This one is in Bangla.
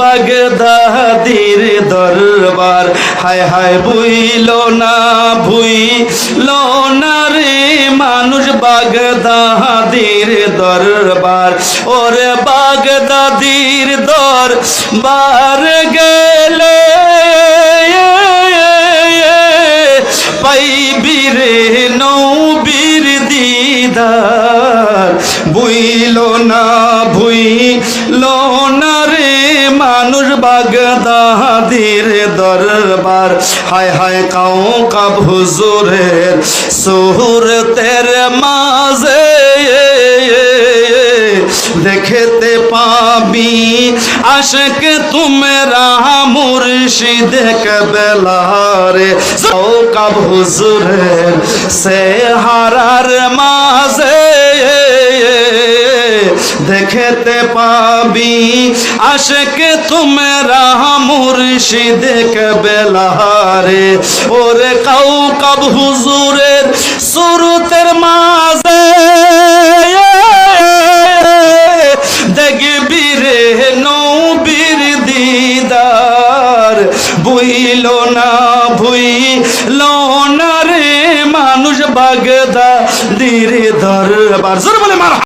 বাগদাদির দরবার। হায় হায় বুইল না, ভুইল না মানুষ বাগদাদির দরবার। ওরে বাগদাদির দরবার গেলে পাইবি রে নৌবীর দিদার। বুইল না, ভুইল না মানুষ বাগদাদির দরবার। হায় হায় কাউ কাব হুজুরের সুহরতের মাঝে। দেখতে পাবি আশক তুমরা মুর্শিদ কবলারে যাও কাব হুজুরের সে হারার মাঝে দেখতে পাবি। আশক তুমরা মুর্শিদ কবলারে ওরে কাউ কাব হুজুরের সুরতের মাঝে। দেখবি রে নৌবীর দিদার। বুইল না ভুইল না রে মানুষ বাগদা দির দরবার। জোর বলে মার।